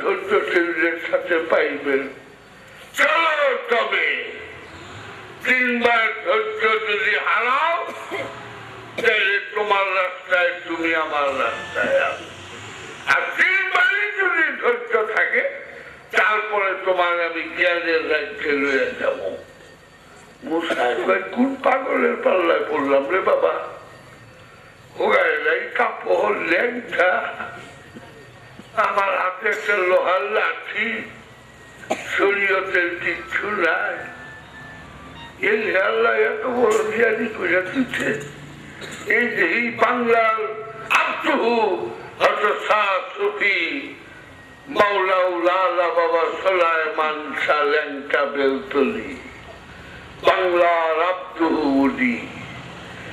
ধৈর্য সাথে পাইবেন চলো তবে, তিনবার ধৈর্য যদি হারাও, তাহলে তোমার রাস্তায় তুমি আমার রাস্তায়। আর তিনবারই যদি ধৈর্য থাকে তারপরে তোমার আমি জ্ঞানের রাজ্যে লইয়া যাব। কোন পাগলের পাল্লায় পড়লাম রে বাবা? আমার হাতে একটা লোহার লাঠি, শরীয়তের কিচ্ছু নাই। এত বড় জ্ঞানী করে দিচ্ছে এই যে এই বাংলার সুফি মাওলাউ বাবা সোলায়মান ল্যাংটা বেলতলি বাংলার আব্দুহু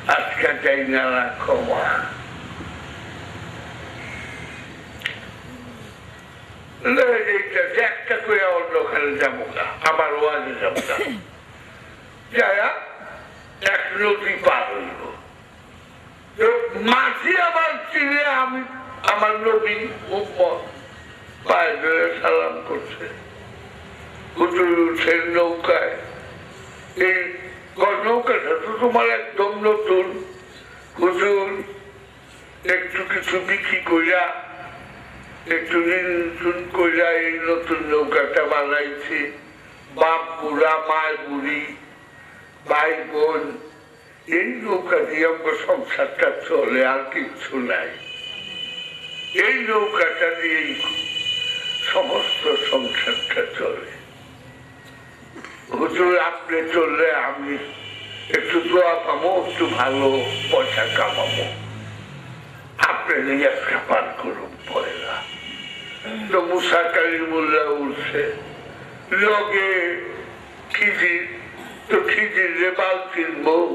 আজকে চাই না রাখো মা এইটা যে একটা করে অন্যখানে যাব না আবার ওয়াজে যাব না। যায়া এক নদী পার হইব। তো মাঝি আবার চিনে আমি আমার নবী পায়ে ধরে সালাম করছে। হুজুর উঠছে নৌকায়। এই নৌকাটা তো তোমার একদম নতুন। হুজুর একটু কিছু বিক্রি কইরা, একটু ঋণ কইরা এই নতুন নৌকাটা বানাইছি। বাপ বুড়া মায় বুড়ি, ভাই বোন, এই নৌকা দিয়ে আমার সংসারটা চলে, আর কিচ্ছু নাই। এই নৌকাটা দিয়েই সমস্ত সংসারটা চলে। হুজুর আপনি চললে আমি একটু দোয়া পাবো, একটু ভালো পয়সা কামাবো। আপনি নিয়ে একটা পান করুন পয়লা তো মুসা কালিমুল্লাহ উঠছে, লগে খিজির, তো খিজির রে বালতির বউ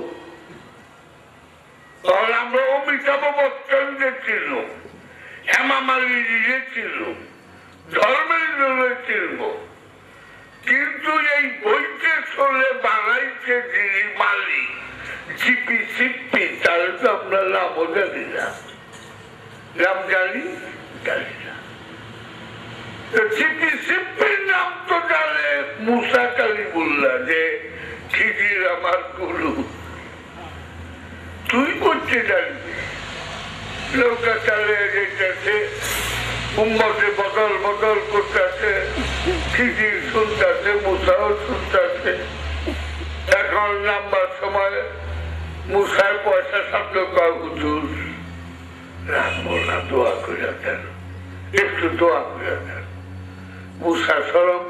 তখন আমরা অমিতাভ বচ্চন যে ছিল হেমা মালিনী যে ছিল ধর্মেন্দ্র ছিল কিন্তু এই বইতে চলে বানাইছে যিনি মালিক। জিপি সিপি, তাহলে তো আমরা নামও জানি না। নাম জানি? জানি নাম তো জানে মুসা যে খিজির আমার গুরু। তুই করতে জানবি? নৌকা চালিয়ে উম্মতে বদল বদল করতেছে, খিজির শুনতেছে, মুসাও শুনতেছে। এখন নাম্বার সময় মুসার পয়সা শব্দ দেন, একটু দোয়া দেন।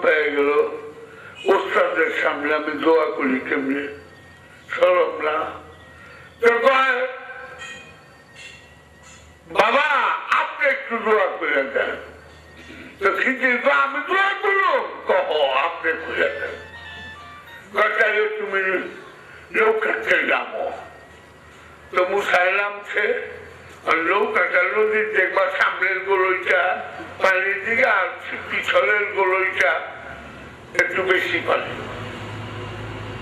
পেয়ে সামনে আমি দোয়া করি কেমনি? না। বাবা! একটু দোয়া করে দেন তো খিচির তো আমি দোয়া করল কহ আপনি করে দেন তুমি নৌকাতে নামো তো মুসাই নামছে নৌকাটা নদীর দেখবা সামনের গলইটা পানির দিকে আর পিছনের গলইটা একটু বেশি পানি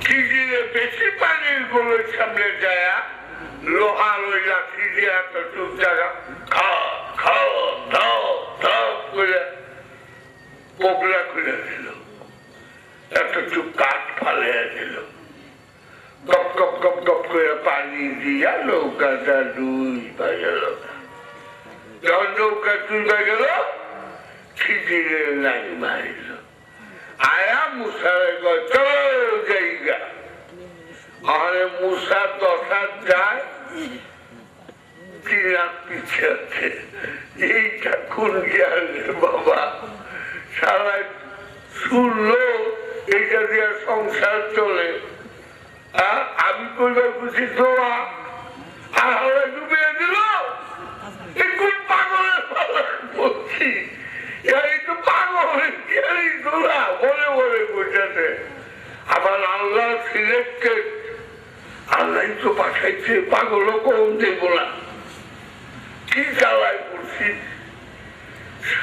খিজিরে বেশি পানির গলই সামনে যায় লোহার ওই লাঠি দিয়ে একটা চুপ জায়গা খাও খাও দাও দাও করে পোকরা চুপ কাঠ ফালে দিল গপ গপ গপ গপ করে পানি দিয়া নৌকাটা দুই গেল যখন নৌকা দুই গেল খিজিরে লাইন মারিল আয়া মুসারে চলো জায়গা আরে মুসা দশা যায় চিনার পিছে আছে এইটা কোন জ্ঞানের বাবা? সারা শুনলো এইটা দিয়ে সংসার চলে। আমি কইবার খুশি দোয়া আর হাওড়া ডুবিয়ে দিল এই কোন পাগলের পালা বলছি এই তো পাগল এই দোলা বলে বলে বুঝাতে আমার আল্লাহ সিলেক্টেড আল্লাহ তো পাঠাইছে পাগল কম দেব না কি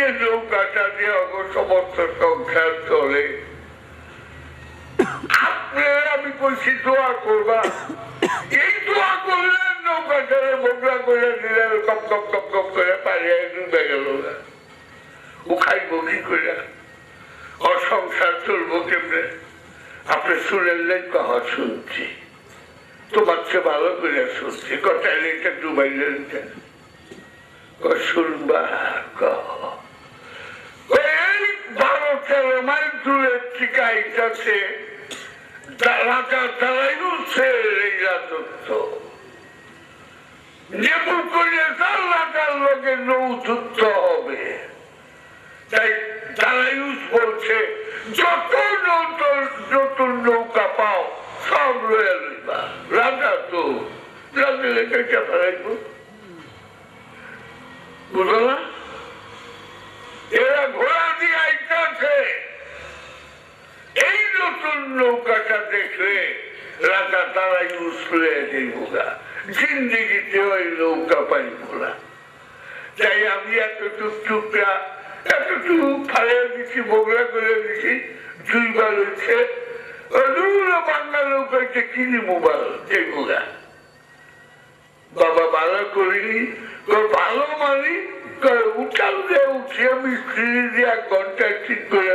যে নৌকাটা দিয়ে সমস্ত সংসার চলে। আপনি, আমি কইছি দোয়া করবা। এই দোয়া করলে নৌকাটারে মোগলা করে দিলে কপ কপ কপ কপ করে পালিয়ে ডুবে গেল না। ও খাইব কি করে? অসংসার চলবো কেমনে? আপনি শুনলেন কহ শুনছি। তোমার চেয়ে ভালো করে শুনছি। কথায় এটা ডুবাইলেন শুনবা, কহ। রাজার লোকে নৌযুদ্ধ হবে। তাই বলছে, যত নতুন নতুন নৌকা পাও, সব রয়ে লইবা। রাজা তো, রাজা লেখা চাপা রাখব। বুঝলো এরা ঘোড়া দিয়ে আইতাছে এই নতুন নৌকাটা দেখলে রাজা তারাই উসলে দেবুগা জিন্দিগিতে ওই নৌকা পাইব না। তাই আমি এতটুক টুকরা, এতটুকু বগলা করে দিচ্ছি দুইবার হচ্ছে বাবা ভালো করিনি উঠাল দিয়ে উঠে আমি স্ত্রী দিয়ে ঘণ্টা ঠিক করে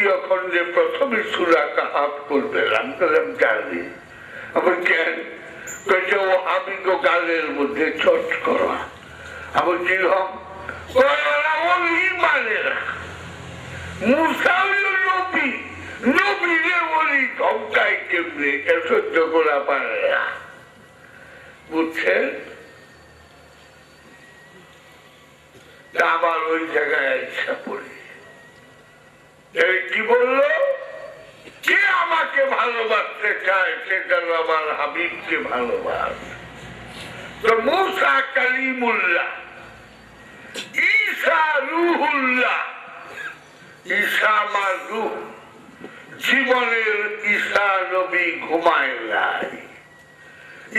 দ্বিতীয় খণ্ডে প্রথমে সুরা কাহাত করবে আমি বললাম জানি আমার জ্ঞান কইছে, ও আমি তো গালের মধ্যে চট করা। আমার কি হম আবার ওই জায়গায় ইচ্ছা পড়ি। কি বলল? কে আমাকে ভালোবাসতে চায় সে যেন আমার ঈসা আমার রুহ, জীবনের নবী ঘুমায় নাই।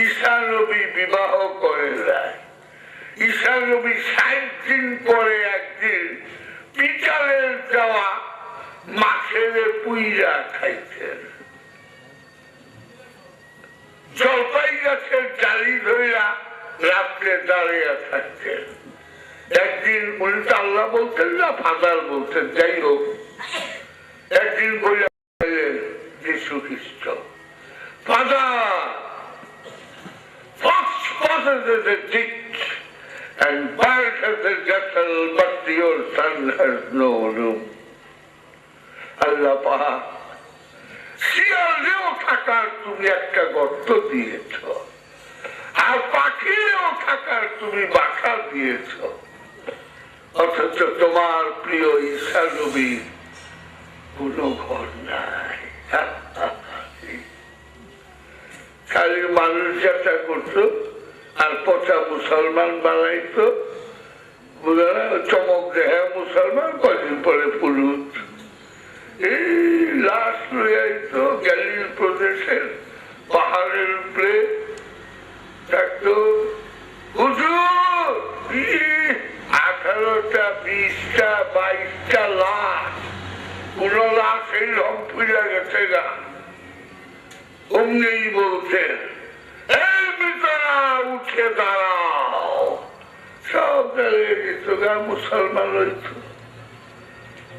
ঈসা নবী বিবাহ করে নাই। ঈসা নবী ষাট দিন পরে একদিন পিতালের যাওয়া মাছের একদিন উল্টা Christ father Fox possesses a but your son has no room. আল্লাহ শিয়ালেও থাকার তুমি একটা গর্ত দিয়েছ। আর পাখিরেও থাকার তুমি বাসা দিয়েছ। অথচ তোমার প্রিয় ঈশা নবীর কোন ঘর নাই। খালি মানুষ যাত্রা করতো আর পচা মুসলমান বানাইতো। চমক দেহে মুসলমান, কদিন পরে পুরুষ। এই লাশ আইতো গ্যালিল প্রদেশের পাহাড়ের উপরে আঠারোটা, বিশটা, বাইশটা লাশ, কোন লাশ এই রং ফুলে গেছে গা অমনি বলছে, এই বিতরা উঠে দাঁড়াও। সব গা মুসলমান হইতো।